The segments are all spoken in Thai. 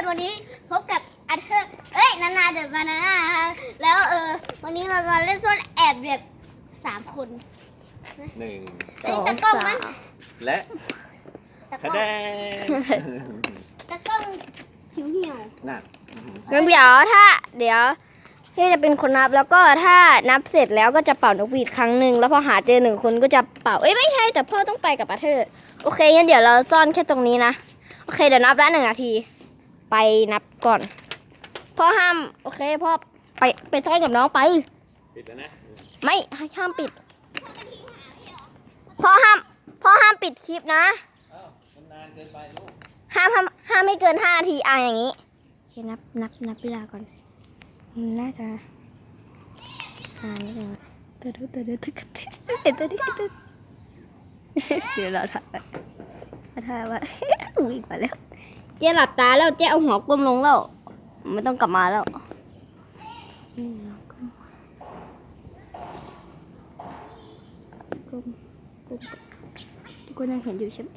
คนวันนี้พบกับอันเธอร์เอ้ยนานาเดินมานานาแล้วเออวันนี้เรามาเล่นซ่อนแอบแบบสามคนหนึ่งเอ้ยตะกล้องมันและตะกคะล้องแนนตะกล้องหิวเหี่ยวน่ะงั้นเดี๋ยวถ้า เดี๋ยวที่จะเป็นคนนับแล้วก็ถ้านับเสร็จแล้วก็จะเป่านกหวีดครั้งหนึ่งแล้วพอหาเจอหนึ่งคนก็จะเป่าเอ้ยไม่ใช่แต่พ่อต้องไปกับอาเธอร์โอเคงั้นเดี๋ยวเราซ่อนแค่ตรงนี้นะโอเคเดี๋ยวนับแล้วหนึ่งนาที ไปนับก่อน พ่อห้ามโอเคพ่อไปไปซ่อนกับน้องไป ปิดแล้วนะไม่ห้ามปิด พ่อห้ามพ่อห้ามปิดคลิปนะอ้าวมันนานเกินไปลูกห้ามห้ามห้ามไม่เกินห้านาทีอะอย่างนี้โอเคนับนับนับเวลาก่อนมันน่าจะนานนิดนึงเตดูเตดูตึกตึกตึกตึกตึกตึกเดี๋ยวเราถ่ายไปถ่ายไว้วิ่งไปแล้ว เจ๊หลับตาแล้วเจ๊เอาหัวก้มลงแล้ว ไม่ต้องกลับมาแล้วก้มก้มทุกคนยังเห็นอยู่ใช่ไหม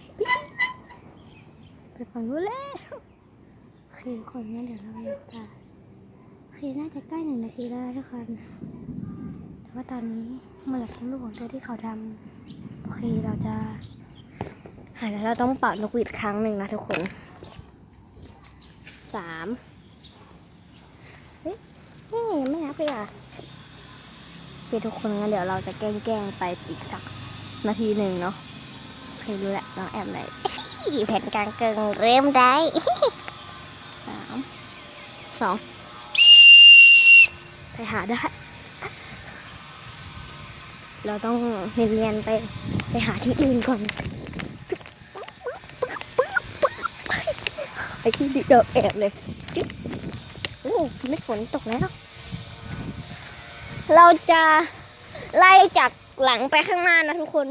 ไปฝั่งนู้นแล้วโอเคทุกคนงั้นเดี๋ยวเราไปดูตาโอเคน่าจะใกล้หนึ่งนาทีแล้วทุกคนแต่ว่าตอนนี้เหลือทั้งลูกของเธอที่เขาดำโอเคเราจะหาแล้วเราต้องเป่านกหวีดครั้งหนึ่งนะทุกคน สามเฮ้ยนี่ยังไม่นับเลยอะโอเคทุกคนงั้นเดี๋ยวเราจะแกล้งไปอีกสักนาทีหนึ่งเนาะเครู้แหละน้องแอบไหนแผ่นกลางเกิงเริ่มได้สามสองไปหาได้ เราต้องเนียนๆไปไปหาที่อื่นก่อน ไปที่ดิเดอแอบเลยจึ๊บโอ้เม็ดฝนตกแล้ว เราจะไล่จากหลังไปข้างหน้านะทุกคน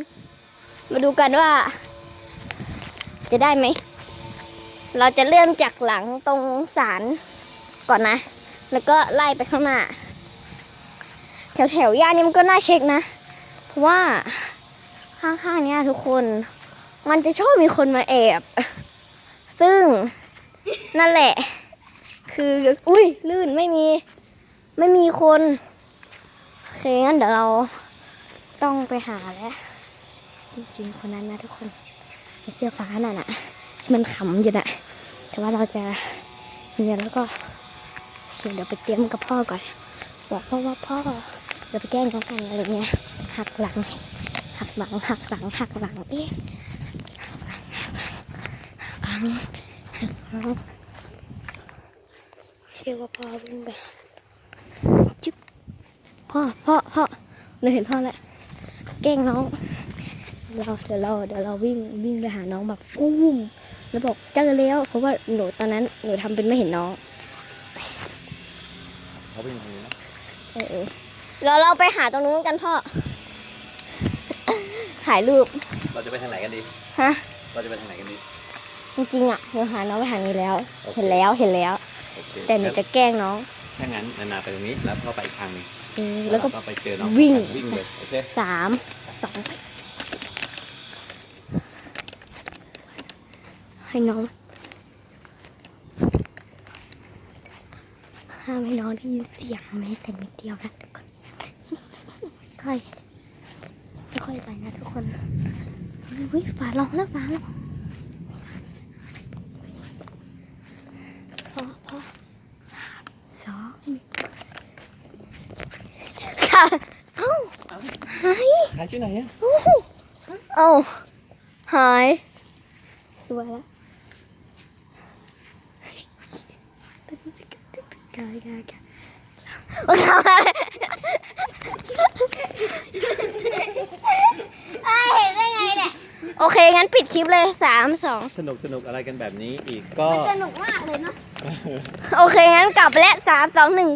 มาดูกันว่า จะได้ไหม เราจะเริ่มจากหลังตรงศาลก่อนนะ แล้วก็ไล่ไปข้างหน้า แถวแถวๆย่านนี้มันก็น่าเช็คนะ เพราะว่าข้างๆเนี้ยทุกคน มันจะชอบมีคนมาแอบ ซึ่ง นั่นแหละ คือ อุ้ยลื่นไม่มี ไม่มีคนโอเคงั้นเดี๋ยวเราต้องไปหาแล้ว จริงๆ คนนั้นนะทุกคนเสื้อฟ้าน่ะนะที่มันขำอยู่น่ะ แต่ว่าเราจะเนี่ยแล้วก็เดี๋ยวไปเตรียมกับพ่อก่อน บอกพ่อว่าพ่อเราไปแกล้งเขากันอะไรเงี้ยหักหลัง หักหลังหักหลังหักหลังเอ๊ะหักหลังหักหลัง เชื่อว่าพ่อวิ่งไปจิ๊บพ่อพ่อพ่อเราเห็นพ่อแล้วแกล้งน้อง เราเดี๋ยวเราเดี๋ยวเราวิ่งวิ่งไปหาน้องแบบกุ้มแล้วบอกเจอแล้วเพราะว่าหนูตอนนั้นหนูทำเป็นไม่เห็นน้องเขาเป็นอย่างนี้นะเออเออเดี๋ยวเราไปหาตรงนู้นกันพ่อถ่ายรูป เราจะไปทางไหนกันดี ฮะ เราจะไปทางไหนกันดี จริงๆอะหนูหาน้องไปทางนี้แล้ว โอเค เห็นแล้วเห็นแล้ว โอเคแต่หนูจะแกล้งน้อง ถ้างั้นนานาไปตรงนี้แล้วพ่อไปอีกทางหนึงเออแล้วก็ เราไปเจอน้องวิ่ง วิ่งเลยโอเคสามสองให้น้องห้ามให้น้องได้ยินเสียงแม้แต่นิดเดียวนะทุกคนค่อยค่อยๆไปนะทุกคนเฮ้ยฝาลองแล้วฝาลองพอพอสามสองหนึ่งค่ะ เอ้าหายหายที่ไหนอะเอ้าหาย สวยแล้วกายกายกายโอ้ยเอ้ยเห็นได้ไงเนี่ย โอเค งั้นปิดคลิปเลยสามสองสนุกสนุกอะไรกันแบบนี้อีกก็ สนุกมากเลยเนาะ โอเค งั้นกลับไปแล้วสามสองหนึ่ง